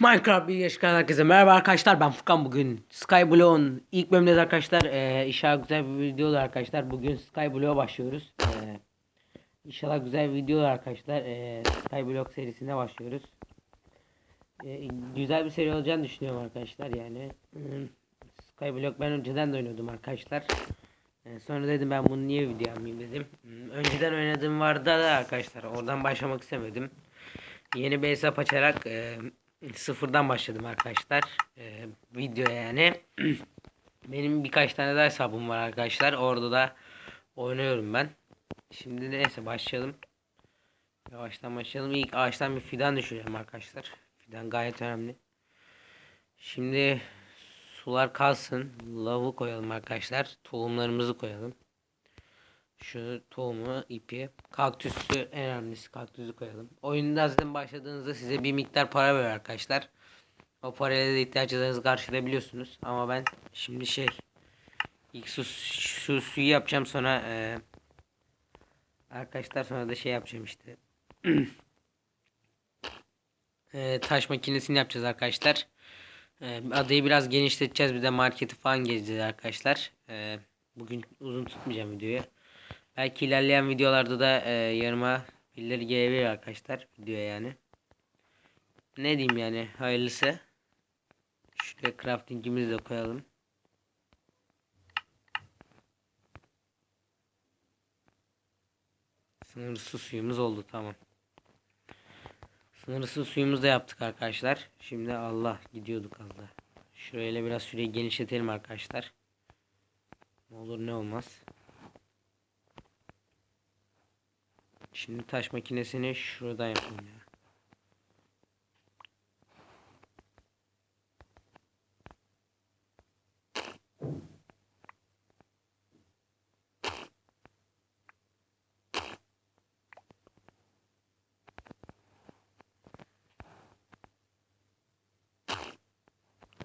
Minecraft bir yaşkan herkese merhaba arkadaşlar. Ben Furkan. Bugün Skyblock'un ilk bölümündeyiz arkadaşlar ee, İnşallah güzel bir video olur arkadaşlar. Bugün Skyblock'a başlıyoruz. Ee, İnşallah güzel bir video olur arkadaşlar ee, Skyblock serisine başlıyoruz. Ee, Güzel bir seri olacağını düşünüyorum arkadaşlar yani. Skyblock ben önceden de oynuyordum arkadaşlar. Ee, Sonra dedim ben bunu niye video yapmayayım dedim. Hmm, Önceden oynadığım vardı da arkadaşlar oradan başlamak istemedim. Yeni bir hesap açarak e, sıfırdan başladım arkadaşlar. E, video yani. Benim birkaç tane daha hesabım var arkadaşlar. Orada da oynuyorum ben. Şimdi neyse başlayalım. Yavaştan başlayalım. İlk ağaçtan bir fidan düşüreceğim arkadaşlar. Fidan gayet önemli. Şimdi sular kalsın. Lavı koyalım arkadaşlar. Tohumlarımızı koyalım. Şu tohumu, ipi, kaktüsü en önemlisi kaktüsü koyalım. Oyunda zaten başladığınızda size bir miktar para veriyor arkadaşlar. O parayla da ihtiyaçlarınızı karşılayabiliyorsunuz. Ama ben şimdi şey ilk su, şu suyu yapacağım sonra e, arkadaşlar sonra da şey yapacağım işte. e, taş makinesini yapacağız arkadaşlar. E, adayı biraz genişleteceğiz. Bir de marketi falan gezeceğiz arkadaşlar. E, bugün uzun tutmayacağım videoyu. Belki ilerleyen videolarda da e, yanıma birileri gelebilir arkadaşlar videoya yani. Ne diyeyim yani hayırlısı. Şuraya craftingimizi de koyalım. Sınırsız suyumuz oldu tamam. Sınırsız suyumuzu da yaptık arkadaşlar. Şimdi Allah gidiyorduk az da. Şurayla biraz süreyi genişletelim arkadaşlar. Ne olur ne olmaz. Şimdi taş makinesini şuradan yapayım ya.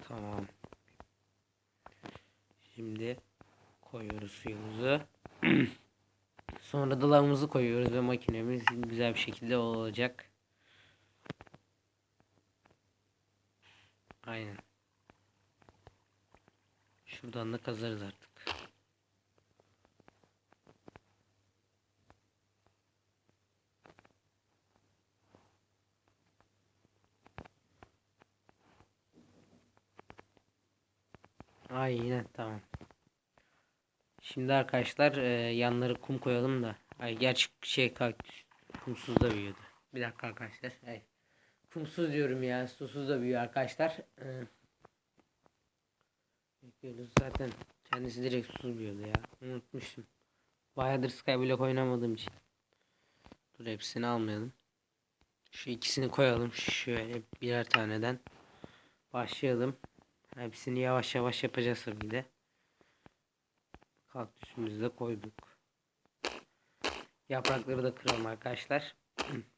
Tamam. Şimdi koyuyoruz suyumuzu. Sonra da lavımızı koyuyoruz ve makinemiz güzel bir şekilde olacak. Aynen. Şuradan da kazarız artık. Aynen tamam. Şimdi arkadaşlar e, yanları kum koyalım da. Ay gerçi şey kumsuz da büyüyordu. Bir dakika arkadaşlar. Ay. Kumsuz diyorum ya. Susuz da büyüyor arkadaşlar. E, bekliyoruz zaten. Kendisi direkt susuz büyüyordu ya. Unutmuşum. Bayağıdır Skyblock oynamadığım için. Dur hepsini almayalım. Şu ikisini koyalım. Şöyle birer taneden. Başlayalım. Hepsini yavaş yavaş yapacağız tabii de. Kaktüsümüzü de koyduk. Yaprakları da kıralım arkadaşlar.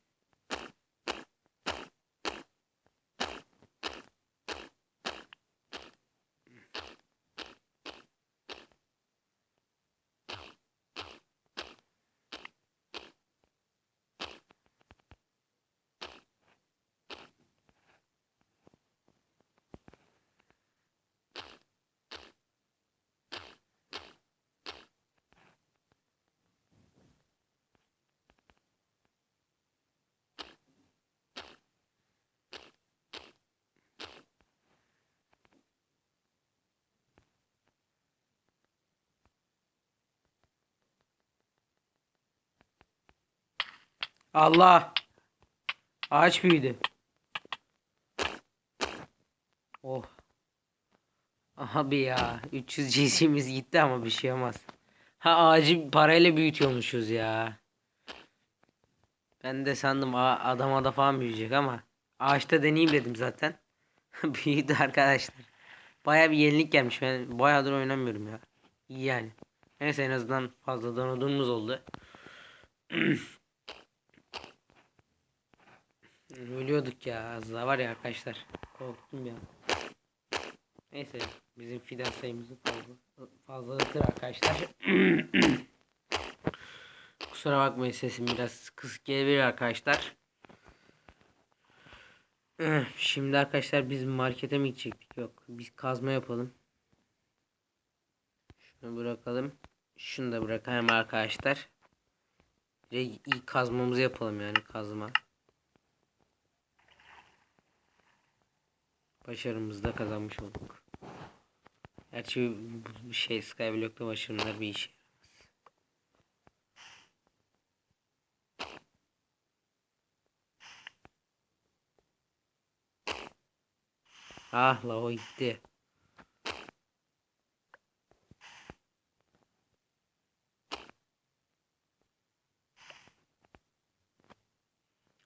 Allah. Ağaç büyüdü. Oh. Abi ya 300 CC'miz gitti ama bir şey olmaz. Ha ağacı parayla büyütüyormuşuz ya. Ben de sandım a- adamada falan büyüyecek ama ağaçta deneyeyim dedim zaten. Büyüdü arkadaşlar. Baya bir yenilik gelmiş. Ben bayağıdır oynamıyorum ya. İyi yani. Neyse en azından fazladan odunumuz oldu. Ölüyorduk ya az daha var ya arkadaşlar. Korktum ya. Neyse bizim fidan sayımızı fazla fazlalıktır arkadaşlar. Kusura bakmayın sesim biraz kısık gelebilir arkadaşlar. Şimdi arkadaşlar biz markete mi gidecektik? Yok. Biz kazma yapalım. Şunu bırakalım. Şunu da bırakalım arkadaşlar. De ilk kazmamızı yapalım yani kazma. Başarımızı da kazanmış olduk. Gerçi bu şey Skyblock'ta başarımlar bir iş. Ah la o gitti.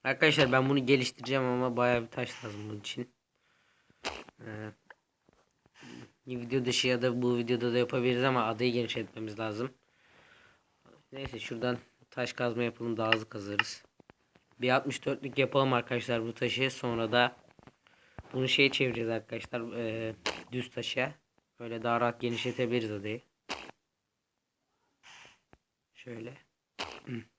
Arkadaşlar ben bunu geliştireceğim ama bayağı bir taş lazım bunun için. Ee, video dışı ya da bu videoda da yapabiliriz ama adayı genişletmemiz lazım. Neyse şuradan taş kazma yapalım daha hızlı kazarız. Bir 64'lük yapalım arkadaşlar bu taşı sonra da bunu şeye çevireceğiz arkadaşlar ee, düz taşa. Böyle daha rahat genişletebiliriz adayı. Şöyle.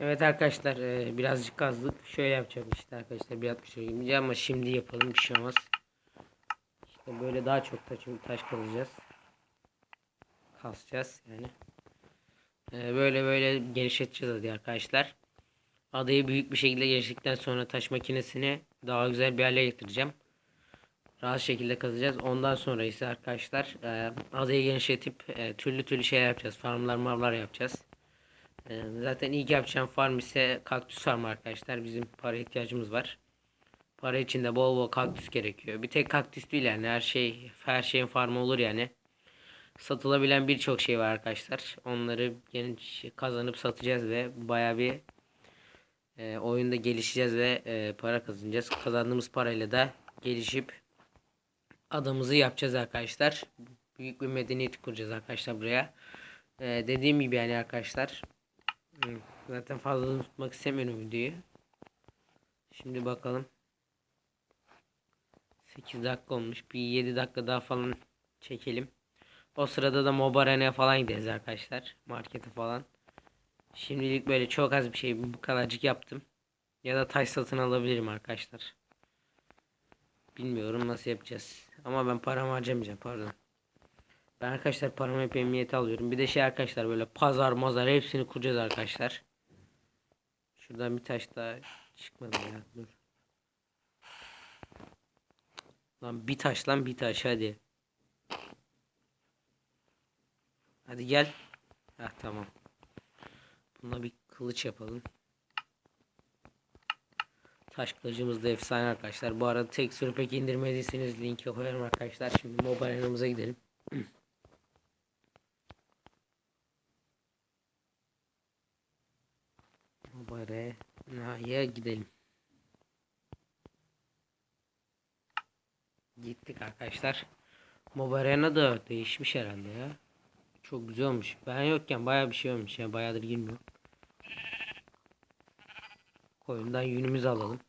Evet arkadaşlar e, birazcık kazdık. Şöyle yapacağım işte arkadaşlar bir 60 gibi ama şimdi yapalım bir şey olmaz. İşte böyle daha çok taş, taş kazacağız. Kasacağız yani. E, böyle böyle genişleteceğiz hadi arkadaşlar. Adayı büyük bir şekilde genişlettikten sonra taş makinesini daha güzel bir hale getireceğim. Rahat şekilde kazacağız. Ondan sonra ise arkadaşlar e, adayı genişletip türlü türlü şeyler yapacağız. Farmlar marmlar yapacağız. Ee, zaten ilk yapacağım farm ise kaktüs farm arkadaşlar. Bizim para ihtiyacımız var. Para için de bol bol kaktüs gerekiyor. Bir tek kaktüs değil yani her şey her şeyin farmı olur yani. Satılabilen birçok şey var arkadaşlar. Onları genç kazanıp satacağız ve baya bir e, oyunda gelişeceğiz ve e, para kazanacağız. Kazandığımız parayla da gelişip adamızı yapacağız arkadaşlar. Büyük bir medeniyet kuracağız arkadaşlar buraya. E, dediğim gibi yani arkadaşlar Zaten fazla tutmak istemiyorum videoyu. Şimdi bakalım. 8 dakika olmuş. Bir 7 dakika daha falan çekelim. O sırada da Mobarene'ye falan gideriz arkadaşlar. Markete falan. Şimdilik böyle çok az bir şey bu kadarcık yaptım. Ya da taş satın alabilirim arkadaşlar. Bilmiyorum nasıl yapacağız. Ama ben paramı harcamayacağım pardon. Ben arkadaşlar paramı hep emniyete alıyorum. Bir de şey arkadaşlar böyle pazar mazar hepsini kuracağız arkadaşlar. Şuradan bir taş daha çıkmadı ya. Dur. Lan bir taş lan bir taş hadi. Hadi gel. Heh tamam. Buna bir kılıç yapalım. Taş kılıcımız da efsane arkadaşlar. Bu arada tek sürü pek indirmediyseniz linki koyarım arkadaşlar. Şimdi mobile gidelim. Barena'ya gidelim. Gittik arkadaşlar. Mobarena da değişmiş herhalde ya. Çok güzel olmuş. Ben yokken baya bir şey olmuş ya. Bayağıdır girmiyor. Koyundan yünümüzü alalım.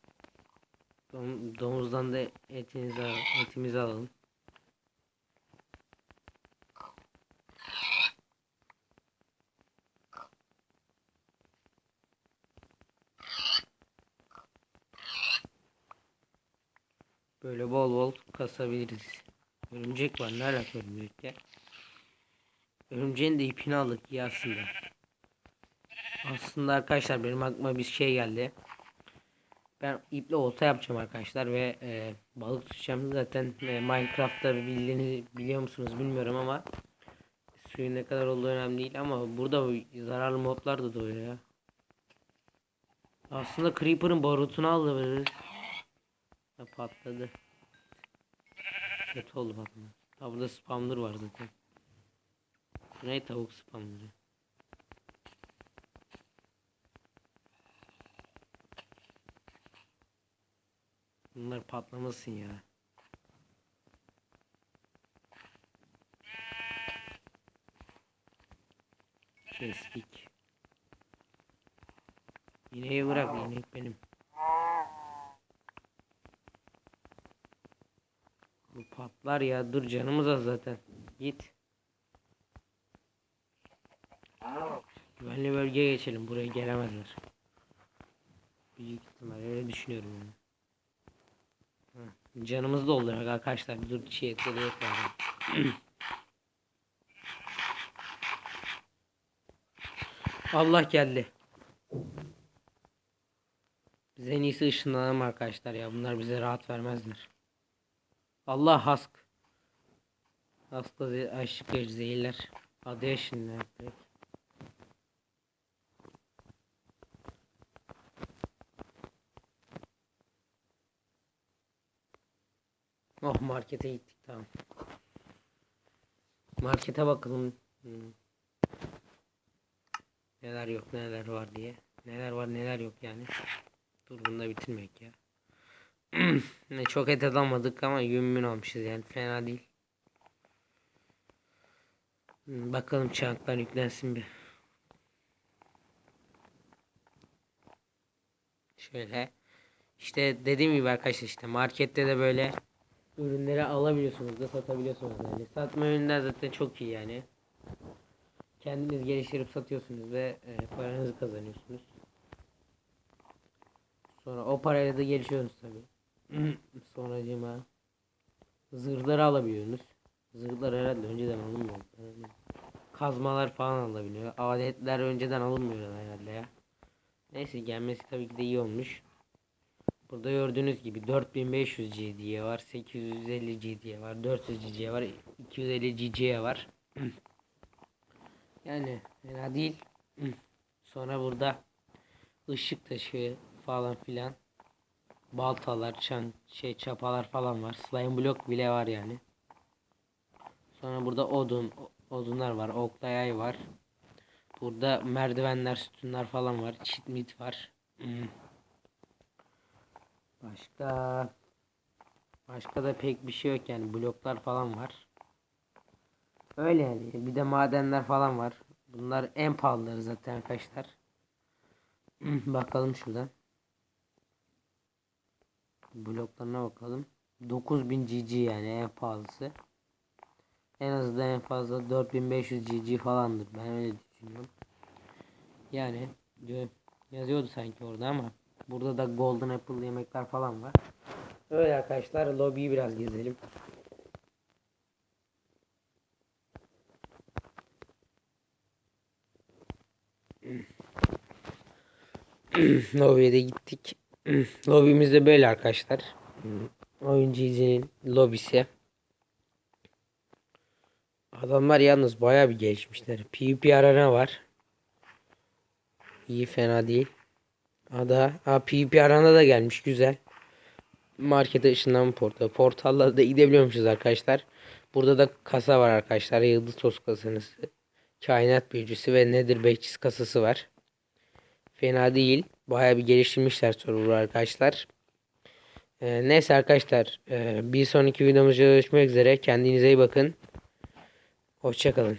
Domuzdan da etimizi alalım. Böyle bol bol kasabiliriz. Örümcek var. Ne alaka örümcekler? Örümceğin de ipini aldık ya aslında. Aslında arkadaşlar benim aklıma bir şey geldi. Ben iple olta yapacağım arkadaşlar ve e, balık tutacağım. Zaten e, Minecraft'ta bildiğini biliyor musunuz bilmiyorum ama suyun ne kadar olduğu önemli değil ama burada zararlı moblar da doğuyor ya. Aslında Creeper'ın barutunu alabiliriz. Ha, patladı. Kötü oldu patladı. Ha burada spawner var zaten. Ne tavuk spawnerı. Bunlar patlamasın ya. Kestik. İneği bırak inek benim. Bu patlar ya dur canımız az zaten. Git. Güvenli bölgeye geçelim. Buraya gelemezler. Büyük ihtimal öyle düşünüyorum yani. Heh, Canımız doldu arkadaşlar. Dur şey yani. Allah geldi. Biz en iyisi ışınlanalım arkadaşlar ya. Bunlar bize rahat vermezler. Allah hask. Hasta ze- verici zehirler. Adı yaşında. Oh markete gittik tamam. Markete bakalım. Hmm. Neler yok neler var diye. Neler var neler yok yani. Dur bunu da bitirmek ya. çok et alamadık ama yümün almışız yani fena değil. Bakalım çanklar yüklensin bir. Şöyle. İşte dediğim gibi arkadaşlar işte markette de böyle ürünleri alabiliyorsunuz da satabiliyorsunuz yani. Satma ürünler zaten çok iyi yani. Kendiniz geliştirip satıyorsunuz ve e, paranızı kazanıyorsunuz. Sonra o parayla da gelişiyorsunuz tabi. Sonracıma zırhları alabiliyorsunuz. Zırhlar herhalde önceden alınmıyor. Kazmalar falan alabiliyor. Aletler önceden alınmıyor herhalde ya. Neyse gelmesi tabii ki de iyi olmuş. Burada gördüğünüz gibi 4500 GD'ye var, 850 GD'ye var, 400 GD'ye var, 250 GD'ye var. yani fena değil. Sonra burada ışık taşı falan filan baltalar, çan, şey çapalar falan var. Slime block bile var yani. Sonra burada odun, odunlar var, okla yay var. Burada merdivenler, sütunlar falan var. Cheat var. Hmm. Başka başka da pek bir şey yok yani bloklar falan var. Öyle yani. Bir de madenler falan var. Bunlar en pahalıları zaten arkadaşlar. bakalım şuradan. Bloklarına bakalım. 9000 GG yani en pahalısı. En azından en fazla 4500 GG falandır. Ben öyle düşünüyorum. Yani yazıyordu sanki orada ama burada da Golden Apple yemekler falan var. Öyle arkadaşlar lobiyi biraz gezelim. Lobiye de gittik. Lobimiz de böyle arkadaşlar. Oyuncu izinin lobisi. Adamlar yalnız bayağı bir gelişmişler. PvP arena var. İyi fena değil. Ada, ha PvP arena da gelmiş güzel. Markete ışınlanma portalı. Portalla da gidebiliyormuşuz arkadaşlar. Burada da kasa var arkadaşlar. Yıldız toz kasası. Kainat büyücüsü ve nedir bekçisi kasası var. Fena değil. Bayağı bir geliştirmişler server'ı arkadaşlar. Ee, neyse arkadaşlar. ee, bir sonraki videomuzda görüşmek üzere. Kendinize iyi bakın. Hoşçakalın.